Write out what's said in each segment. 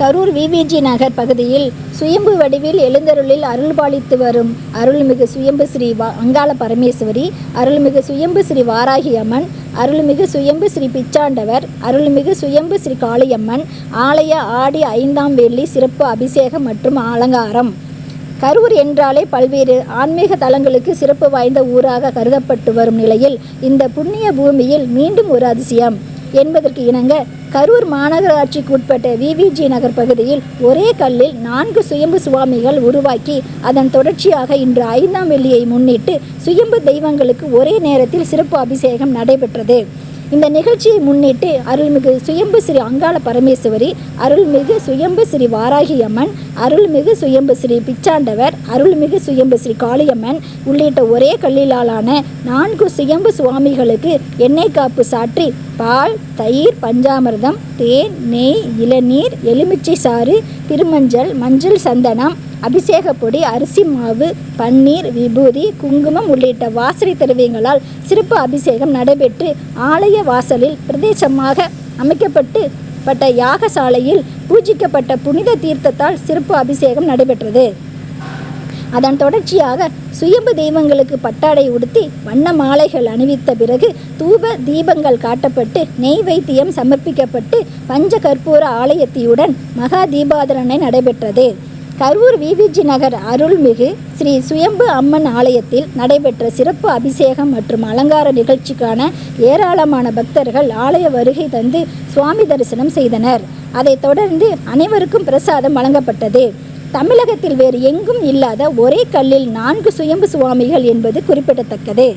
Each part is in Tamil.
கரூர் விவிஜி நகர் பகுதியில் சுயம்பு வடிவில் எழுந்தருளில் அருள்பாலித்து வரும் அருள்மிகு சுயம்பு ஸ்ரீ வா அங்காள பரமேஸ்வரி அருள்மிகு சுயம்பு ஸ்ரீ வாராகி அம்மன் அருள்மிகு சுயம்பு ஸ்ரீ பிச்சாண்டவர் அருள்மிகு சுயம்பு ஸ்ரீ காளியம்மன் ஆலய ஆடி ஐந்தாம் வெள்ளி சிறப்பு அபிஷேகம் மற்றும் அலங்காரம். கரூர் என்றாலே பல்வேறு ஆன்மீக தலங்களுக்கு சிறப்பு வாய்ந்த ஊராக கருதப்பட்டு வரும் நிலையில் இந்த புண்ணிய பூமியில் மீண்டும் ஒரு அதிசயம். என்பதற்கு இணங்க கரூர் மாநகராட்சிக்கு உட்பட்ட விவிஜி நகர் பகுதியில் ஒரே கல்லில் நான்கு சுயம்பு சுவாமிகள் உருவாக்கி அதன் தொடர்ச்சியாக இன்று ஐந்தாம் வெள்ளியை முன்னிட்டு சுயம்பு தெய்வங்களுக்கு ஒரே நேரத்தில் சிறப்பு அபிஷேகம் நடைபெற்றது. இந்த நிகழ்ச்சியை முன்னிட்டு அருள்மிகு சுயம்பு ஸ்ரீ அங்காள பரமேஸ்வரி அருள்மிகு சுயம்பு ஸ்ரீ வாராகி அம்மன் அருள்மிகு சுயம்பு ஸ்ரீ பிச்சாண்டவர் அருள்மிகு சுயம்பு ஸ்ரீ காளியம்மன் உள்ளிட்ட ஒரே கல்லிலாலான நான்கு சுயம்பு சுவாமிகளுக்கு எண்ணெய் காப்பு சாற்றி பால் தயிர் பஞ்சாமிர்தம் தேன் நெய் இளநீர் எலுமிச்சை சாறு திருமஞ்சள் மஞ்சள் சந்தனம் அபிஷேக பொடி அரிசி மாவு பன்னீர் விபூதி குங்குமம் உள்ளிட்ட வாசனை திரவியங்களால் சிறப்பு அபிஷேகம் நடைபெற்று ஆலய வாசலில் பிரதேசமாக அமைக்கப்பட்டு பட்ட யாகசாலையில் பூஜிக்கப்பட்ட புனித தீர்த்தத்தால் சிறப்பு அபிஷேகம் நடைபெற்றது. அதன் தொடர்ச்சியாக சுயம்பு தெய்வங்களுக்கு பட்டாடை உடுத்தி வண்ண மாலைகள் அணிவித்த பிறகு தூப தீபங்கள் காட்டப்பட்டு நெய் வைத்தியம் சமர்ப்பிக்கப்பட்டு பஞ்ச கற்பூர ஆலயத்தியுடன் மகா தீபாதரனை நடைபெற்றது. கரூர் விவிஜி நகர் அருள்மிகு ஸ்ரீ சுயம்பு அம்மன் ஆலயத்தில் நடைபெற்ற சிறப்பு அபிஷேகம் மற்றும் அலங்கார நிகழ்ச்சிக்கான ஏராளமான பக்தர்கள் ஆலய வருகை தந்து சுவாமி தரிசனம் செய்தனர். அதைத் தொடர்ந்து அனைவருக்கும் பிரசாதம் வழங்கப்பட்டது. தமிழகத்தில் வேறு எங்கும் இல்லாத ஒரே கல்லில் நான்கு சுயம்பு சுவாமிகள் என்பது குறிப்பிடத்தக்கது.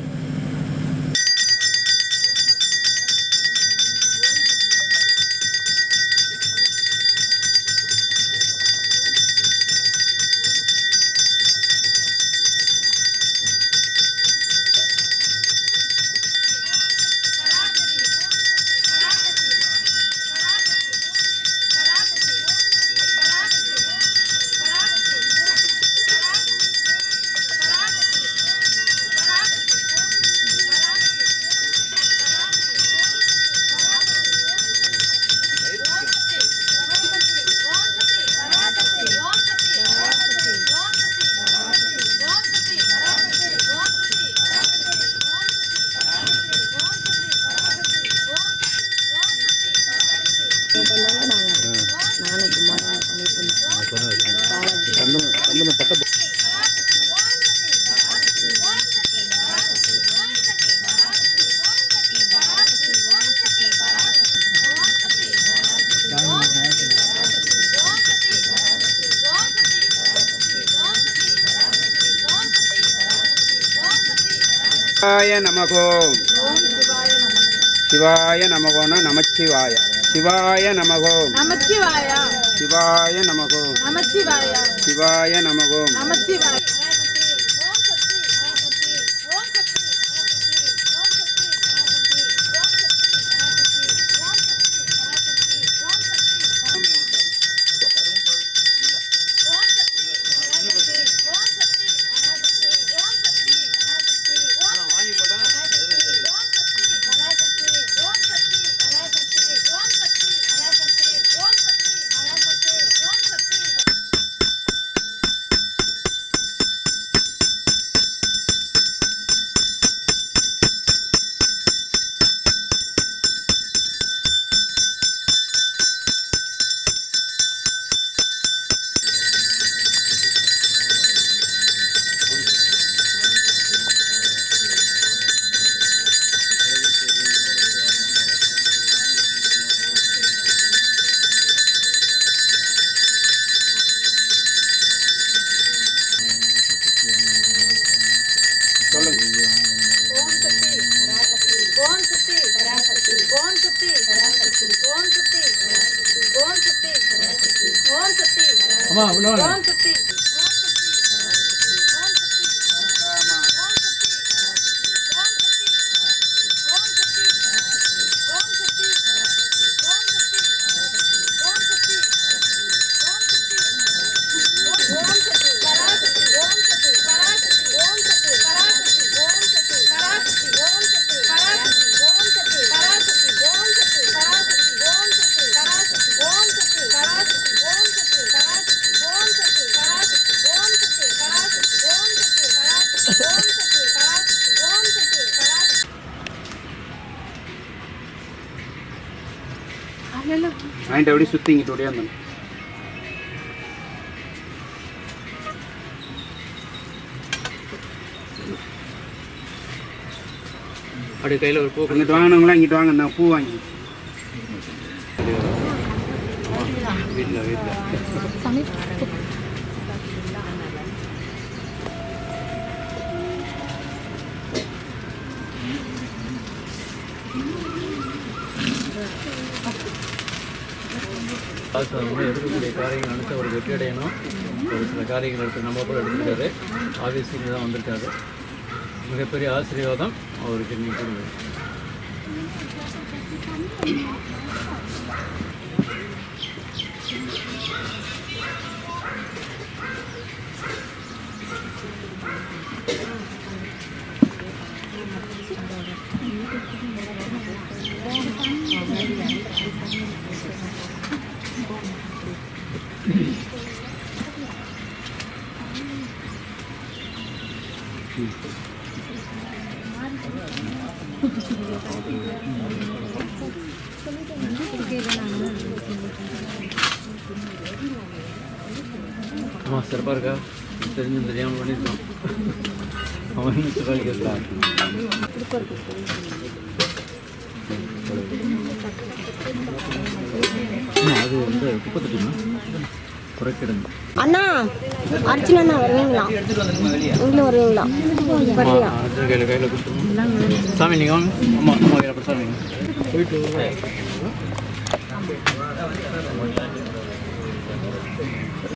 சிவாய நமகோ. சிவாய நமகோன நமச்சிவாய. சிவாய நமகோ. சிவாய நமகோ. சிவாய நமகோ. நமச்சிவாய. அம்மா உள்ள வாங்க. வாங்கிட்டு அப்படியே சுற்றி இங்கிட்டு ஓடியா இருந்தோம் அப்படியே கையில் ஒரு பூ அங்கிட்டு வாங்கினவங்களாம் இங்கிட்டு வாங்க நான் பூ வாங்கி வீட்டில் வீட்டில் காசு வந்து எடுக்கக்கூடிய காரியங்கள் நினச்சி அவர் வெற்றி அடையணும் ஒரு சில காரியங்கள் எடுத்து நம்ம கூட எடுத்துருக்காரு ஆஃபீஸுக்கு தான் வந்திருக்காரு. மிகப்பெரிய ஆசீர்வாதம் அவருக்கு இன்னைக்கு கொடுங்க. அம்மா சிறப்பாக இருக்கா தெரிஞ்சு தெரியாமல் பண்ணியிருக்கான் அவன் என்ன கேட்கலாம் அது வந்து குப்பத்துட்டுமா அண்ணா அர்ச்சனா அண்ணா வருவீங்களா? நீங்களும் வருவீங்களா? கொடுத்துருங்க சாமி நீங்கள் வாங்க. அம்மா அம்மா சாமி. போயிட்டு